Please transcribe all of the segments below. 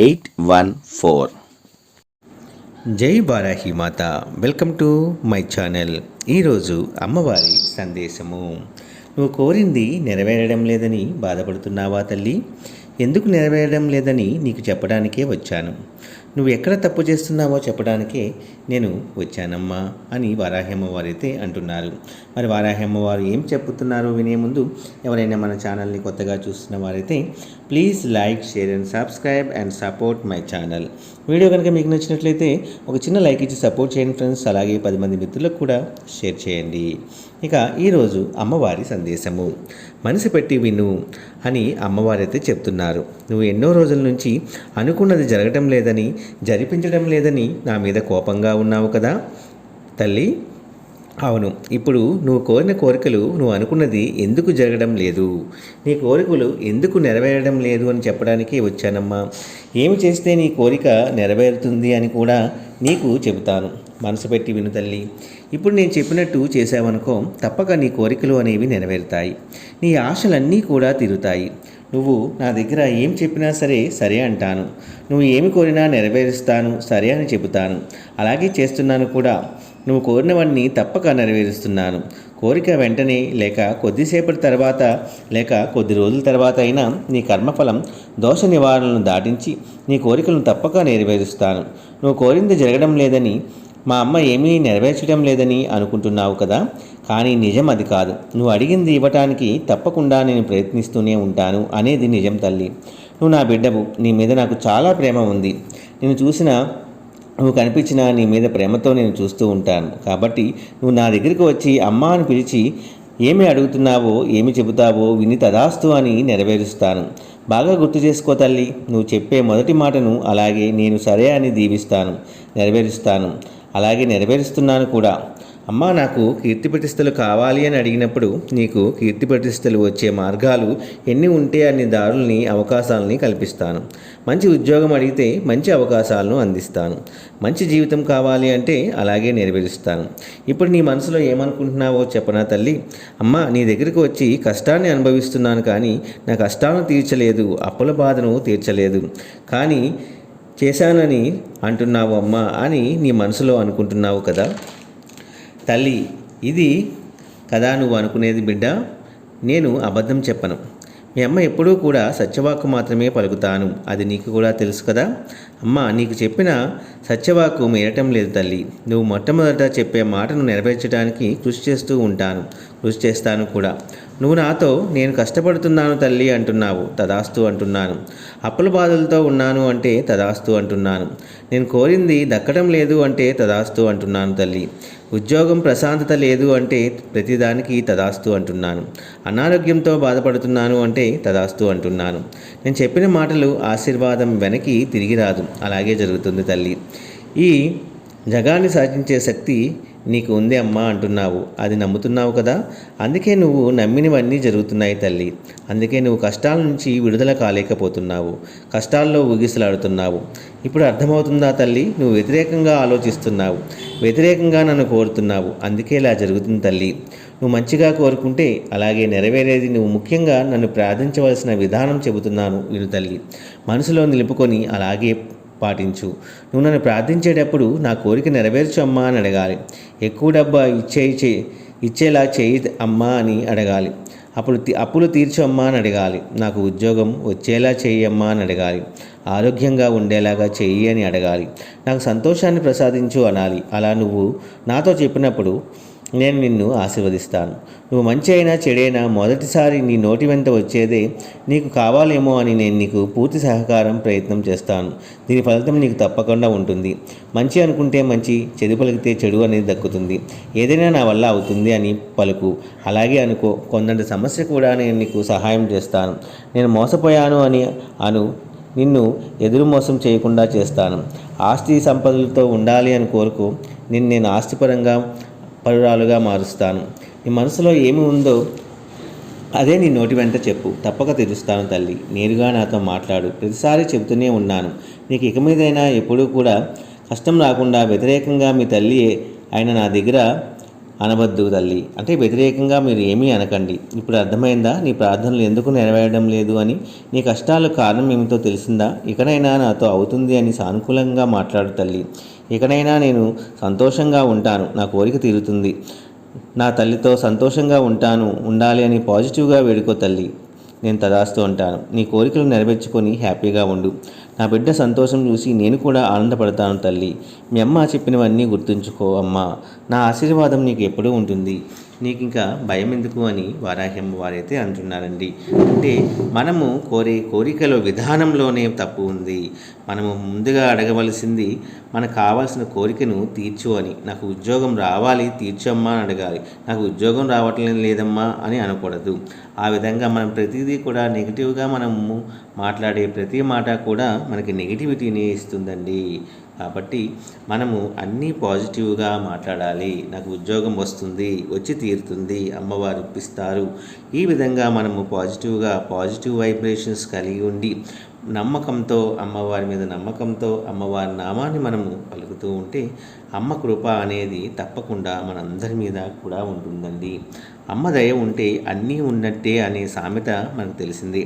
eight one four జై Barahi Mata. Welcome to my channel. ఈరోజు అమ్మవారి సందేశము. నువ్వు కోరింది నెరవేరడం లేదని బాధపడుతున్నావా తల్లి? ఎందుకు నెరవేరడం లేదని నీకు చెప్పడానికే వచ్చాను. నువ్వు ఎక్కడ తప్పు చేస్తున్నావో చెప్పడానికే నేను వచ్చానమ్మా అని వారాహ్యమ్మవారైతే అంటున్నారు. మరి వారాహ్యమ్మవారు ఏం చెప్తున్నారో వినే ముందు ఎవరైనా మన ఛానల్ని కొత్తగా చూస్తున్న వారైతే please like share and subscribe and support my channel. Video కనుక మీకు నచ్చినట్లయితే ఒక చిన్న లైక్ ఇచ్చి సపోర్ట్ చేయండి ఫ్రెండ్స్. అలాగే పది మంది మిత్రులకు కూడా షేర్ చేయండి. ఇక ఈరోజు అమ్మవారి సందేశము. మనసు పెట్టి విను అని అమ్మవారైతే చెప్తున్నారు. నువ్వు ఎన్నో రోజుల నుంచి అనుకున్నది జరగటం లేదని జరిపించడం లేదని నా మీద కోపంగా ఉన్నావు కదా? తల్లి. అవును. ఇప్పుడు నువ్వు కోరిన కోరికలు నువ్వు అనుకున్నది ఎందుకు జరగడం లేదు? నీ కోరికలు ఎందుకు నెరవేరడం లేదు అని చెప్పడానికి వచ్చానమ్మా. ఏమి చేస్తే నీ కోరిక నెరవేరుతుంది అని కూడా నీకు చెబుతాను. మనసు పెట్టి విను తల్లి. ఇప్పుడు నేను చెప్పినట్టు చేసావనుకో తప్పక నీ కోరికలు అనేవి నెరవేరుతాయి. నీ ఆశలన్నీ కూడా తీరుతాయి. నువ్వు నా దగ్గర ఏం చెప్పినా సరే సరే అంటాను. నువ్వు ఏమి కోరినా నెరవేరుస్తాను సరే అని చెబుతాను. అలాగే చేస్తున్నాను కూడా. నువ్వు కోరినవన్నీ తప్పక నెరవేరుస్తున్నాను. కోరిక వెంటనే లేక కొద్దిసేపటి తర్వాత లేక కొద్ది రోజుల తర్వాత అయినా నీ కర్మఫలం దోష నివారణను దాటించి నీ కోరికలను తప్పక నెరవేరుస్తాను. నువ్వు కోరింది జరగడం లేదని మా అమ్మ ఏమీ నెరవేర్చడం లేదని అనుకుంటున్నావు కదా? కానీ నిజం అది కాదు. నువ్వు అడిగింది ఇవ్వటానికి తప్పకుండా నేను ప్రయత్నిస్తూనే ఉంటాను అనేది నిజం తల్లి. నువ్వు నా బిడ్డవు. నీ మీద నాకు చాలా ప్రేమ ఉంది. నేను చూసిన నువ్వు కనిపించిన నీ మీద ప్రేమతో నేను చూస్తూ ఉంటాను. కాబట్టి నువ్వు నా దగ్గరికి వచ్చి అమ్మ అని పిలిచి ఏమి అడుగుతున్నావో ఏమి చెబుతావో విని తదాస్తు అని నెరవేరుస్తాను. బాగా గుర్తు చేసుకో తల్లి. నువ్వు చెప్పే మొదటి మాటను అలాగే నేను సరే అని దీవిస్తాను నెరవేరుస్తాను. అలాగే నెరవేరుస్తున్నాను కూడా. అమ్మా నాకు కీర్తి ప్రతిష్టలు కావాలి అని అడిగినప్పుడు నీకు కీర్తి ప్రతిష్టలు వచ్చే మార్గాలు ఎన్ని ఉంటే అన్ని దారుల్ని అవకాశాలని కల్పిస్తాను. మంచి ఉద్యోగం అడిగితే మంచి అవకాశాలను అందిస్తాను. మంచి జీవితం కావాలి అంటే అలాగే నెరవేరుస్తాను. ఇప్పుడు నీ మనసులో ఏమనుకుంటున్నావో చెప్పనా తల్లి? అమ్మా నీ దగ్గరికి వచ్చి కష్టాన్ని అనుభవిస్తున్నాను కానీ నా కష్టాలను తీర్చలేదు అప్పుల బాధను తీర్చలేదు. కానీ చేశానని అంటున్నావు అమ్మా అని నీ మనసులో అనుకుంటున్నావు కదా? తల్లి ఇది కదా నువ్వు అనుకునేది బిడ్డ? నేను అబద్ధం చెప్పను. మీ అమ్మ ఎప్పుడూ కూడా సత్యవాక్కు మాత్రమే పలుకుతాను. అది నీకు కూడా తెలుసు కదా? అమ్మ నీకు చెప్పిన సత్యవాక్కు మీరటం లేదు తల్లి. నువ్వు మొట్టమొదట చెప్పే మాటను నెరవేర్చడానికి కృషి చేస్తూ ఉంటాను. కృషి చేస్తాను కూడా. నువ్వు నాతో నేను కష్టపడుతున్నాను తల్లి అంటున్నావు తదాస్తు అంటున్నాను. అప్పుల బాధలతో ఉన్నాను అంటే తదాస్తు అంటున్నాను. నేను కోరింది దక్కడం లేదు అంటే తదాస్తు అంటున్నాను తల్లి. ఉద్యోగం ప్రశాంతత లేదు అంటే ప్రతిదానికి తదాస్తు అంటున్నాను. అనారోగ్యంతో బాధపడుతున్నాను అంటే తదాస్తు అంటున్నాను. నేను చెప్పిన మాటలు ఆశీర్వాదం వెనక్కి తిరిగి రాదు. అలాగే జరుగుతుంది తల్లి. ఈ జగాన్ని సాధించే శక్తి నీకు ఉంది అమ్మా అంటున్నావు. అది నమ్ముతున్నావు కదా? అందుకే నువ్వు నమ్మినవన్నీ జరుగుతున్నాయి తల్లి. అందుకే నువ్వు కష్టాల నుంచి విడుదల కాలేకపోతున్నావు. కష్టాల్లో ఊగిసలాడుతున్నావు. ఇప్పుడు అర్థమవుతుందా తల్లి? నువ్వు వ్యతిరేకంగా ఆలోచిస్తున్నావు. వ్యతిరేకంగా నన్ను కోరుతున్నావు. అందుకే ఇలా జరుగుతుంది తల్లి. నువ్వు మంచిగా కోరుకుంటే అలాగే నెరవేరేది నువ్వు ముఖ్యంగా నన్ను ప్రార్థించవలసిన విధానం చెబుతున్నాను. విను తల్లి. మనసులో నిలుపుకొని అలాగే పాటించు. నువ్వు నన్ను ప్రార్థించేటప్పుడు నా కోరిక నెరవేర్చు అమ్మా అని అడగాలి. ఎక్కువ డబ్బా ఇచ్చే చే ఇచ్చేలా చేయి అమ్మా అని అడగాలి. అప్పుడు అప్పులు తీర్చు అమ్మా అని అడగాలి. నాకు ఉద్యోగం వచ్చేలా చేయి అమ్మా అని అడగాలి. ఆరోగ్యంగా ఉండేలాగా చెయ్యి అని అడగాలి. నాకు సంతోషాన్ని ప్రసాదించు అనాలి. అలా నువ్వు నాతో చెప్పినప్పుడు నేను నిన్ను ఆశీర్వదిస్తాను. నువ్వు మంచి అయినా చెడైనా మొదటిసారి నీ నోటి వెంట వచ్చేదే నీకు కావాలేమో అని నేను నీకు పూర్తి సహకారం ప్రయత్నం చేస్తాను. దీని ఫలితం నీకు తప్పకుండా ఉంటుంది. మంచి అనుకుంటే మంచి చెడు పలికితే చెడు అనేది దక్కుతుంది. ఏదైనా నా వల్ల అవుతుంది అని పలుకు. అలాగే అనుకో కొందరి సమస్య కూడా నేను నీకు సహాయం చేస్తాను. నేను మోసపోయాను అని అను నిన్ను ఎదురు మోసం చేయకుండా చేస్తాను. ఆస్తి సంపదలతో ఉండాలి అని కోరుకు నిన్ను నేను ఆస్తిపరంగా పరురాలుగా మారుస్తాను. నీ మనసులో ఏమి ఉందో అదే నీ నోటి వెంట చెప్పు. తప్పక తెరుస్తాను తల్లి. నేరుగా నాతో మాట్లాడు. ప్రతిసారి చెబుతూనే ఉన్నాను. నీకు ఇక మీదైనా ఎప్పుడూ కూడా కష్టం రాకుండా వ్యతిరేకంగా మీ తల్లి అయిన నా దగ్గర అనవద్దు తల్లి. అంటే వ్యతిరేకంగా మీరు ఏమీ అనకండి. ఇప్పుడు అర్థమైందా? నీ ప్రార్థనలు ఎందుకు నెరవేరడం లేదు అని? నీ కష్టాలు కారణం ఏమిటో తెలిసిందా? ఇకనైనా నాతో అవుతుంది అని సానుకూలంగా మాట్లాడు తల్లి. ఇకనైనా నేను సంతోషంగా ఉంటాను. నా కోరిక తీరుతుంది. నా తల్లితో సంతోషంగా ఉంటాను. ఉండాలి అని పాజిటివ్గా వేడుకో తల్లి. నేను తదాస్తూ ఉంటాను నీ కోరికలు నెరవేర్చుకొని హ్యాపీగా ఉండు. నా బిడ్డ సంతోషం చూసి నేను కూడా ఆనందపడతాను తల్లి. మీ అమ్మ చెప్పినవన్నీ గుర్తుంచుకో అమ్మా. నా ఆశీర్వాదం నీకు ఎప్పుడూ ఉంటుంది. నీకు ఇంకా భయం ఎందుకు అని వారాహ్యం వారైతే అంటున్నారండి. అంటే మనము కోరే కోరికల విధానంలోనే తప్పు ఉంది. మనము ముందుగా అడగవలసింది మనకు కావాల్సిన కోరికను తీర్చు అని. నాకు ఉద్యోగం రావాలి తీర్చమ్మా అని అడగాలి. నాకు ఉద్యోగం రావట్లేదు లేదమ్మా అని అనకూడదు. ఆ విధంగా మనం ప్రతిదీ కూడా నెగిటివ్గా మనము మాట్లాడే ప్రతి మాట కూడా మనకి నెగిటివిటీని ఇస్తుందండి. కాబట్టి మనము అన్నీ పాజిటివ్గా మాట్లాడాలి. నాకు ఉద్యోగం వస్తుంది వచ్చి తీరుతుంది అమ్మవారు ఇప్పిస్తారు ఈ విధంగా మనము పాజిటివ్గా పాజిటివ్ వైబ్రేషన్స్ కలిగి ఉండి నమ్మకంతో అమ్మవారి మీద నమ్మకంతో అమ్మవారి నామాన్ని మనము పలుకుతూ ఉంటే అమ్మ కృప అనేది తప్పకుండా మనందరి మీద కూడా ఉంటుందండి. అమ్మ దయ ఉంటే అన్నీ ఉన్నట్టే అనే సామెత మనకు తెలిసింది.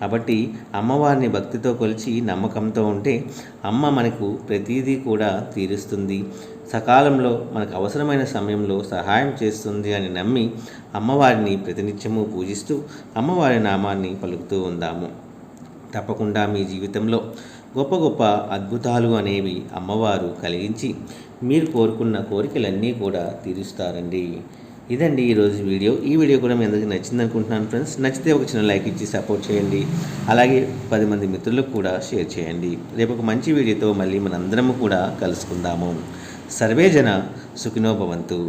కాబట్టి అమ్మవారిని భక్తితో కొలిచి నమ్మకంతో ఉంటే అమ్మ మనకు ప్రతిదీ కూడా తీరుస్తుంది. సకాలంలో మనకు అవసరమైన సమయంలో సహాయం చేస్తుంది అని నమ్మి అమ్మవారిని ప్రతినిత్యము పూజిస్తూ అమ్మవారి నామాన్ని పలుకుతూ ఉందాము. తప్పకుండా మీ జీవితంలో గొప్ప గొప్ప అద్భుతాలు అనేవి అమ్మవారు కలిగించి మీరు కోరుకున్న కోరికలన్నీ కూడా తీరుస్తారండి. ఇదండి ఈరోజు వీడియో. ఈ వీడియో కూడా మీ అందరికీ నచ్చింది అనుకుంటున్నాను ఫ్రెండ్స్. నచ్చితే ఒక చిన్న లైక్ ఇచ్చి సపోర్ట్ చేయండి. అలాగే పది మంది మిత్రులకు కూడా షేర్ చేయండి. రేపు ఒక మంచి వీడియోతో మళ్ళీ మనందరము కూడా కలుసుకుందాము. సర్వేజన సుఖినోభవంతు సుఖినో భవంతు.